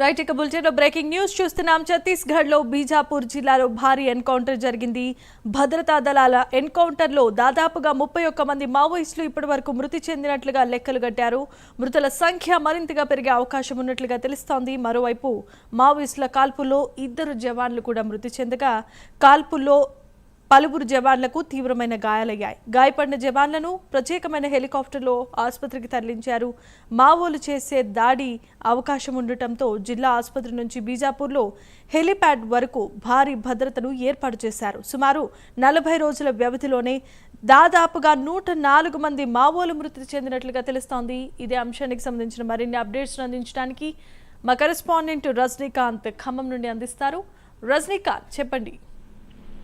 Right ఇక బులెటిన్లో breaking news చూస్తున్నాం. ఛత్తీస్గఢ్లో బీజాపూర్ జిల్లాలో భారీ ఎన్కౌంటర్ జరిగింది. భద్రతా దళాల ఎన్కౌంటర్లో దాదాపుగా ముప్పై ఒక్క మంది మావోయిస్టులు ఇప్పటి వరకు మృతి చెందినట్లుగా లెక్కలు కట్టారు. మృతుల సంఖ్య మరింతగా పెరిగే అవకాశం ఉన్నట్లుగా తెలుస్తోంది. మరోవైపు మావోయిస్టుల కాల్పుల్లో ఇద్దరు జవాన్లు కూడా మృతి చెందగా కాల్పుల్లో పలువురు జవాన్లకు తీవ్రమైన గాయాలయ్యాయి. గాయపడిన జవాన్లను ప్రత్యేకమైన హెలికాప్టర్లో ఆసుపత్రికి తరలించారు. మావోలు చేసే దాడి అవకాశం ఉండటంతో జిల్లా ఆసుపత్రి నుంచి బీజాపూర్లో హెలిప్యాడ్ వరకు భారీ భద్రతను ఏర్పాటు చేశారు. సుమారు నలభై రోజుల వ్యవధిలోనే దాదాపుగా నూట నాలుగు మంది మావోలు మృతి చెందినట్లుగా తెలుస్తోంది. ఇదే అంశానికి సంబంధించిన మరిన్ని అప్డేట్స్ అందించడానికి మా కరెస్పాండెంట్ రజనీకాంత్ ఖమ్మం నుండి అందిస్తారు. రజనీకాంత్ చెప్పండి.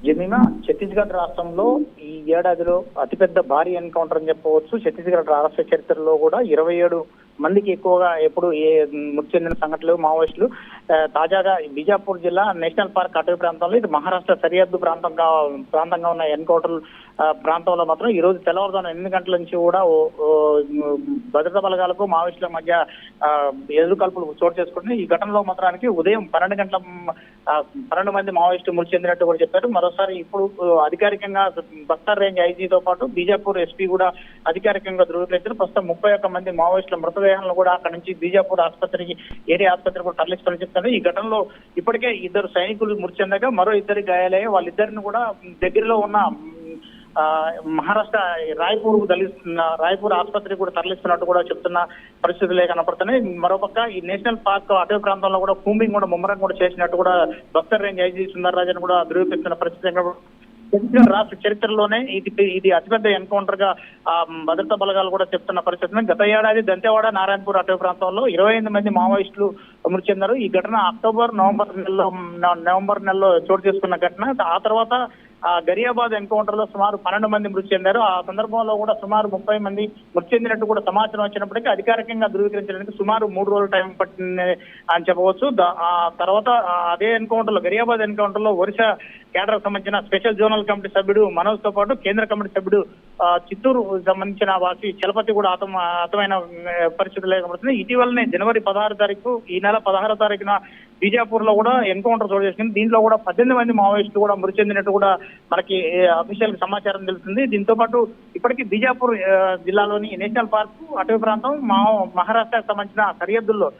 జమీమా ఛత్తీస్గఢ్ రాష్ట్రంలో ఈ ఏడాదిలో అతిపెద్ద భారీ ఎన్కౌంటర్ అని చెప్పవచ్చు. ఛత్తీస్గఢ్ రాష్ట్ర చరిత్రలో కూడా ఇరవై ఏడు మందికి ఎక్కువగా ఎప్పుడు ఏ మృతి చెందిన సంఘటనలు మావోయిస్టులు తాజాగా బీజాపూర్ జిల్లా నేషనల్ పార్క్ అటవీ ప్రాంతంలో ఇది మహారాష్ట్ర సరిహద్దు ప్రాంతంగా ప్రాంతంగా ఉన్న ఎన్కౌంటర్ ప్రాంతంలో మాత్రం ఈ రోజు తెల్లవారుజామున ఎనిమిది గంటల నుంచి కూడా ఓ- భద్రతా బలగాలకు మావోయిస్టుల మధ్య ఎదురుకల్పులు చోటు చేసుకుంటుంది ఈ ఘటనలో మాత్రానికి ఉదయం పన్నెండు గంటల పన్నెండు మంది మావోయిస్టులు మృతి చెందినట్టు కూడా చెప్పారు. మరోసారి ఇప్పుడు అధికారికంగా బస్తర్ రేంజ్ ఐజీతో పాటు బీజాపూర్ ఎస్పీ కూడా అధికారికంగా ధృవీకరించారు. ప్రస్తుతం ముప్పై ఒక్క మంది మావోయిస్టుల మృతదేహాలను కూడా అక్కడ నుంచి బీజాపూర్ ఆసుపత్రికి ఏరియా ఆసుపత్రికి కూడా తరలిస్తారని చెప్తారు ఈ ఘటనలో ఇప్పటికే ఇద్దరు సైనికులు మృతి చెందగా మరో ఇద్దరు గాయాలయ్యాయి. వాళ్ళిద్దరిని కూడా దగ్గరలో ఉన్న ఆ, మహారాష్ట్ర రాయ్పూర్ తరలిస్తున్న రాయ్పూర్ ఆసుపత్రికి కూడా తరలిస్తున్నట్టు కూడా చెప్తున్న పరిస్థితులే కనపడుతున్నాయి. మరోపక్క ఈ నేషనల్ పార్క్ అటవీ ప్రాంతంలో కూడా కూంబింగ్ కూడా ముమ్మరం కూడా చేసినట్టు కూడా బస్తర్ రేంజ్ ఐజీ సుందర్ రాజన్ కూడా ధృవీకరిస్తున్న పరిస్థితి కనపడుతుంది. రాష్ట్ర చరిత్రలోనే ఇది ఇది అతిపెద్ద ఎన్కౌంటర్గా ఆ, భద్రతా బలగాలు కూడా చెప్తున్న పరిస్థితి గత ఏడాది దంతేవాడ నారాయణపూర్ అటవీ ప్రాంతంలో ఇరవై ఎనిమిది మంది మావోయిస్టులు మృతి చెందారు ఈ ఘటన అక్టోబర్ నవంబర్ నెలలో నవంబర్ నెలలో చోటు చేసుకున్న ఘటన ఆ తర్వాత గరియాబాద్ ఎన్కౌంటర్లో సుమారు పన్నెండు మంది మృతి చెందారు. ఆ సందర్భంలో కూడా సుమారు ముప్పై మంది మృతి చెందినట్టు కూడా సమాచారం వచ్చినప్పటికీ అధికారికంగా ధృవీకరించడానికి సుమారు మూడు రోజుల టైం పట్టింది అని చెప్పవచ్చు. ఆ తర్వాత అదే ఎన్కౌంటర్లో గరియాబాద్ ఎన్కౌంటర్లో ఒరిస్సా కేడర్ సంబంధించిన స్పెషల్ జోనల్ కమిటీ సభ్యుడు మనోజ్తో పాటు కేంద్ర కమిటీ సభ్యుడు చిత్తూరు సంబంధించిన వాసి చలపతి కూడా హతం అతమైన పరిస్థితులు కనబడుతుంది ఇటీవలనే జనవరి పదహారు తారీఖు ఈ నెల పదహారో తారీఖున బీజాపూర్లో కూడా ఎన్కౌంటర్ చోటు చేసుకుంది. దీంట్లో కూడా పద్దెనిమిది మంది మావోయిస్టులు కూడా మృతి చెందినట్టు కూడా మనకి అఫీషియల్ సమాచారం తెలుస్తుంది. దీంతో పాటు ఇప్పటికీ బీజాపూర్ జిల్లాలోని నేషనల్ పార్క్ అటవీ ప్రాంతం మా మహారాష్ట్రకు సంబంధించిన సరిహద్దుల్లో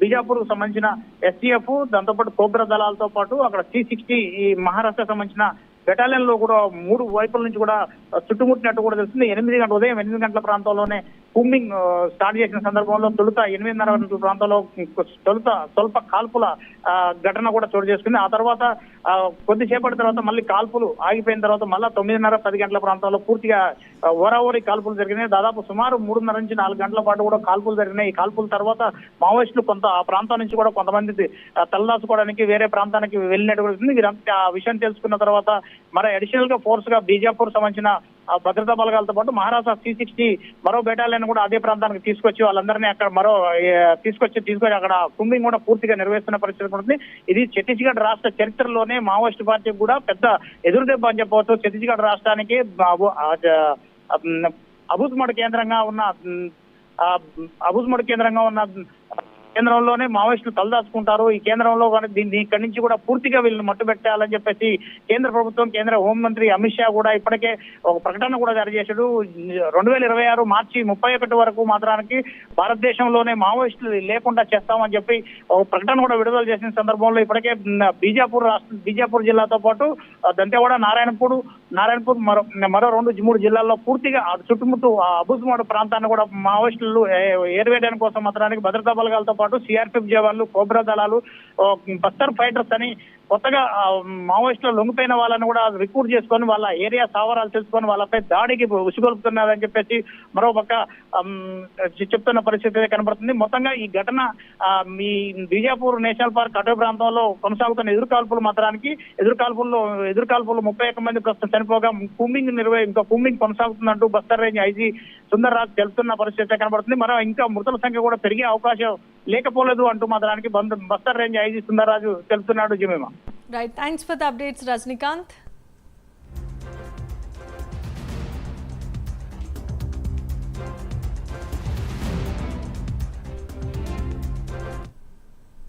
బీజాపూర్కు సంబంధించిన ఎస్టీఎఫ్ దాంతోపాటు కోబ్రా దళాలతో పాటు అక్కడ సి సిక్స్టీ ఈ మహారాష్ట్రకు సంబంధించిన బెటాలియన్లో కూడా మూడు వైపుల నుంచి కూడా చుట్టుముట్టినట్టు కూడా తెలుస్తుంది. ఎనిమిది గంటల ఉదయం ఎనిమిది గంటల ప్రాంతంలోనే కూంబింగ్ స్టార్ట్ చేసిన సందర్భంలో తొలుత ఎనిమిదిన్నర గంటల ప్రాంతంలో తొలుత స్వల్ప కాల్పుల ఘటన కూడా చోటు చేసుకుంది. ఆ తర్వాత కొద్దిసేపటి తర్వాత మళ్ళీ కాల్పులు ఆగిపోయిన తర్వాత మళ్ళీ తొమ్మిదిన్నర పది గంటల ప్రాంతంలో పూర్తిగా ఆ, కాల్పులు జరిగినాయి. దాదాపు సుమారు మూడున్నర నుంచి నాలుగు గంటల పాటు కూడా కాల్పులు జరిగినాయి. ఈ కాల్పుల తర్వాత మావోయిస్టులు కొంత ఆ ప్రాంతం నుంచి కూడా కొంతమంది తలదాచుకోవడానికి వేరే ప్రాంతానికి వెళ్ళినట్టు వీరంతా ఆ విషయం తెలుసుకున్న తర్వాత మరి అడిషనల్గా ఫోర్స్గా బీజాపూర్ సంబంధించిన భద్రతా బలగాలతో పాటు మహారాష్ట్ర సి సిక్స్టీ మరో బెటాలియన్ కూడా అదే ప్రాంతానికి తీసుకొచ్చి వాళ్ళందరినీ అక్కడ మరో తీసుకొచ్చి తీసుకొచ్చి అక్కడ కుంభింగ్ కూడా పూర్తిగా నిర్వహిస్తున్న పరిస్థితి కూడా ఉంది. ఇది ఛత్తీస్గఢ్ రాష్ట్ర చరిత్రలోనే మావోయిస్ట్ పార్టీ కూడా పెద్ద ఎదురుదెబ్బ అని చెప్పవచ్చు. ఛత్తీస్గఢ్ రాష్ట్రానికి అభూత్మడు కేంద్రంగా ఉన్న అభూత్మడు కేంద్రంగా ఉన్న కేంద్రంలోనే మావోయిస్టులు తలదాచుకుంటారు. ఈ కేంద్రంలో దీన్ని ఇక్కడి నుంచి కూడా పూర్తిగా వీళ్ళని మట్టు పెట్టాలని చెప్పేసి కేంద్ర ప్రభుత్వం కేంద్ర హోంమంత్రి అమిత్ షా కూడా ఇప్పటికే ఒక ప్రకటన కూడా జారీ చేశాడు. రెండు వేల ఇరవై ఆరు మార్చి ముప్పై ఒకటి వరకు మాత్రానికి భారతదేశంలోనే మావోయిస్టులు లేకుండా చేస్తామని చెప్పి ఒక ప్రకటన కూడా విడుదల చేసిన సందర్భంలో ఇప్పటికే బీజాపూర్ రాష్ట్ర బీజాపూర్ జిల్లాతో పాటు దంతేవాడ నారాయణపూర్ నారాయణపూర్ మరో మరో రెండు మూడు జిల్లాల్లో పూర్తిగా ఆ చుట్టుముట్టు ఆ అబుజ్మాడు ప్రాంతాన్ని కూడా మావోయిస్టులు ఏర్వేయడానికి కోసం మాత్రానికి భద్రతా బలగాలతో పాటు సిఆర్పిఎఫ్ జవాన్లు కోబ్రా దళాలు ఓ, బస్తర్ ఫైటర్స్ అని కొత్తగా ఆ, మావోయిస్టులు లొంగిపోయిన వాళ్ళని కూడా రిక్రూట్ చేసుకొని వాళ్ళ ఏరియా సావరాలు తెలుసుకొని వాళ్ళపై దాడికి ఉసిగొలుపుతున్నారని చెప్పేసి మరో పక్క చెప్తున్న పరిస్థితి కనబడుతుంది. మొత్తంగా ఈ ఘటన మీ బీజాపూర్ నేషనల్ పార్క్ అటవీ ప్రాంతంలో కొనసాగుతున్న ఎదురుకాల్పులు మాత్రానికి ఎదురుకాల్పుల్లో ఎదురుకాల్పులు ముప్పై ఒక్క మంది ప్రస్తుతం చనిపోగా కూంబింగ్ నిర్వహి ఇంకా కూంబింగ్ కొనసాగుతుందంటూ బస్తర్ రేంజ్ ఐజీ సుందర్ రాజ్ తెలుస్తున్న పరిస్థితి కనబడుతుంది. మరో ఇంకా మృతుల సంఖ్య కూడా పెరిగే అవకాశం లేకపోలేదు అంటూ మాత్రానికి బంద్- బస్తర్ రేంజ్ ఐజీ సుందర్ రాజు తెలుస్తున్నాడు జిమేమా. Right thanks for the updates Rajinikanth